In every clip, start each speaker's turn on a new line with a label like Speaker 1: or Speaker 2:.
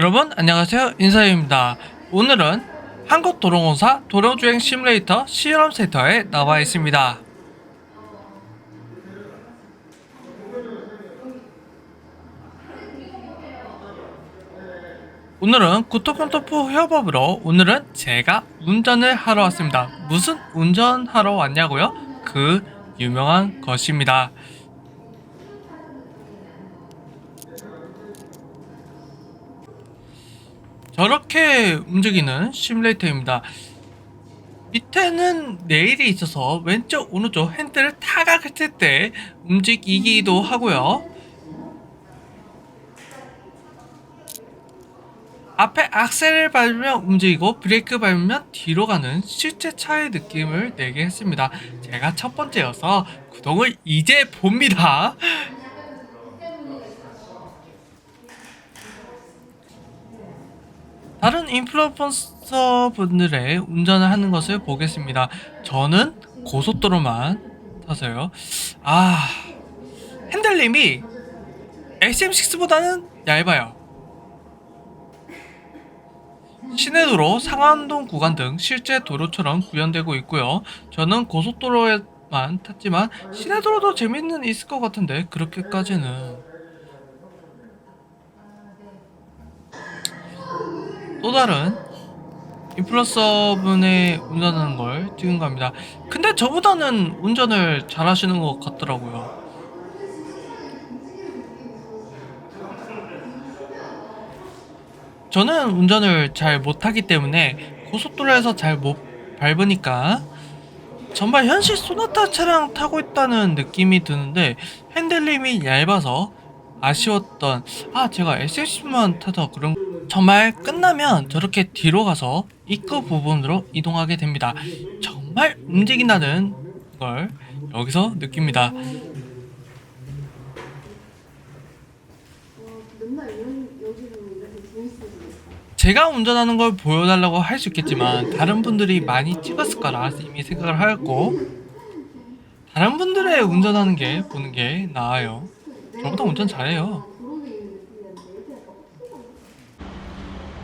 Speaker 1: 여러분 안녕하세요 인사입니다. 오늘은 한국도로공사 도로주행 시뮬레이터 실험센터에 나와 있습니다. 오늘은 구토콘토프 협업으로 오늘은 제가 운전을 하러 왔습니다. 무슨 운전하러 왔냐고요? 그 유명한 것입니다. 저렇게 움직이는 시뮬레이터입니다. 밑에는 레일이 있어서 왼쪽 오른쪽 핸들을 타각했을 때 움직이기도 하고요. 앞에 악셀을 밟으면 움직이고 브레이크 밟으면 뒤로 가는 실제 차의 느낌을 내게 했습니다. 제가 첫 번째여서 구동을 이제 봅니다. 다른 인플루언서 분들의 운전을 하는 것을 보겠습니다. 저는 고속도로만 타서요. 아, 핸들림이 XM6보다는 얇아요. 시내도로 상암동 구간 등 실제 도로처럼 구현되고 있고요. 저는 고속도로에만 탔지만 시내도로도 재밌는 있을 것 같은데 그렇게까지는 또 다른 인플루언서 분의 운전하는 걸 찍은 겁니다. 근데 저보다는 운전을 잘 하시는 것 같더라고요. 저는 운전을 잘 못하기 때문에 고속도로에서 잘 못 밟으니까 정말 현실 소나타 차량 타고 있다는 느낌이 드는데 핸들림이 얇아서 아쉬웠던 아 제가 SS만 타서 그런 정말 끝나면 저렇게 뒤로 가서 입구 부분으로 이동하게 됩니다. 정말 움직인다는 걸 여기서 느낍니다. 제가 운전하는 걸 보여달라고 할 수 있겠지만 다른 분들이 많이 찍었을 거라 이미 생각을 하였고 다른 분들의 운전하는 게 보는 게 나아요. 저보다 운전 잘해요.
Speaker 2: 도로에 있는 느낌이었는데 이렇게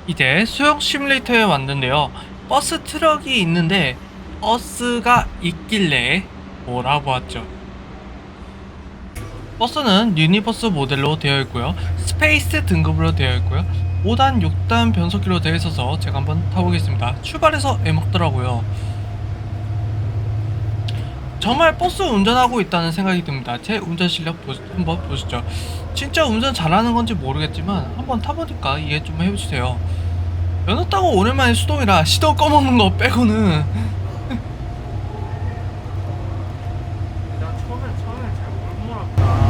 Speaker 1: 이제 수영 시뮬레이터에 왔는데요. 버스 트럭이 있는데 버스가 있길래 몰아보았죠. 버스는 유니버스 모델로 되어 있고요. 스페이스 등급으로 되어 있고요. 5단, 6단 변속기로 되어 있어서 제가 한번 타보겠습니다. 출발해서 애먹더라고요. 정말 버스 운전하고 있다는 생각이 듭니다. 제 운전 실력 보, 한번 보시죠. 진짜 운전 잘하는 건지 모르겠지만 한번 타보니까 이해 좀 해주세요. 면허 따고 오랜만에 수동이라 시동 꺼먹는 거 빼고는 나 처음에 처음에 잘못 몰았구나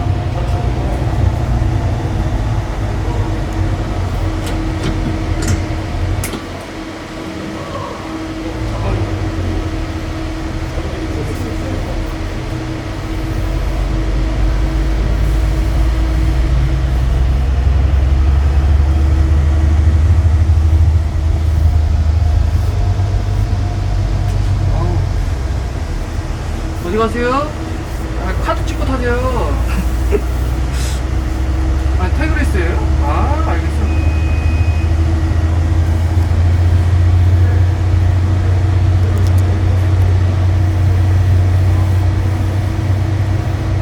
Speaker 1: 어디 가세요? 아, 카드 찍고 타세요. 아, 타이그레스예요? 아, 알겠어.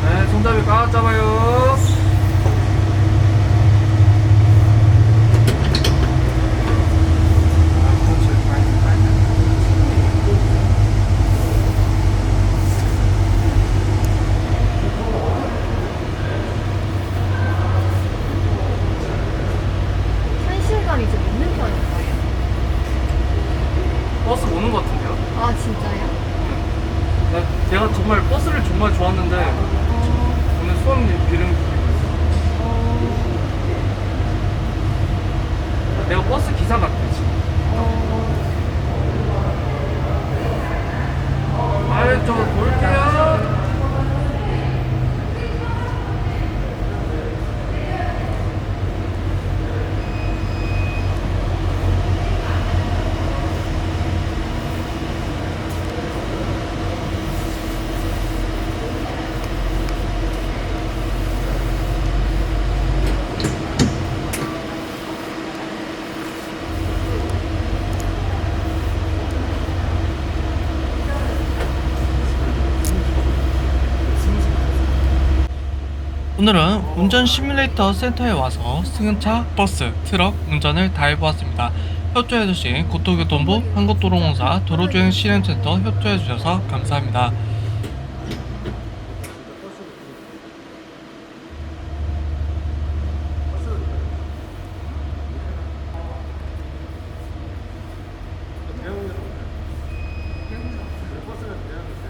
Speaker 1: 네, 손잡이 꽉 잡아요. 아, 그렇지. 빨리, 빨리.
Speaker 2: 현실감이 좀 있는 편인가요?
Speaker 1: 버스 오는 것 같은데요?
Speaker 2: 아 진짜요?
Speaker 1: 나- 제가 버스를 정말 좋아하는데
Speaker 2: 어,
Speaker 1: 오늘 수험 비름
Speaker 2: 어,
Speaker 1: 내가 버스 기사 같아 지금.
Speaker 2: 어,
Speaker 1: 아유 저 오늘은 운전 시뮬레이터 센터에 와서 승용차, 버스, 트럭 운전을 다 해보았습니다. 협조해주신 고토교통부 한국도로공사 도로주행 실행센터 협조해주셔서 감사합니다.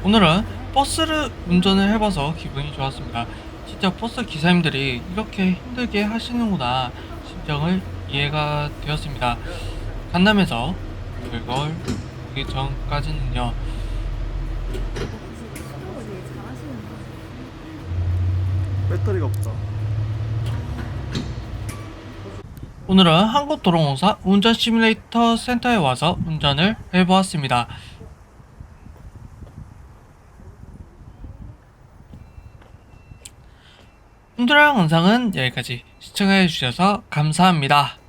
Speaker 1: 오늘은 버스를 운전을 해봐서 기분이 좋았습니다. 진짜 버스 기사님들이 이렇게 힘들게 하시는구나 심정을 이해가 되었습니다. 간담에서 그걸 보기 전까지는요.
Speaker 3: 배터리가 없다.
Speaker 1: 오늘은 한국도로공사 운전 시뮬레이터 센터에 와서 운전을 해보았습니다. 힘들어요 영상은 여기까지 시청해주셔서 감사합니다.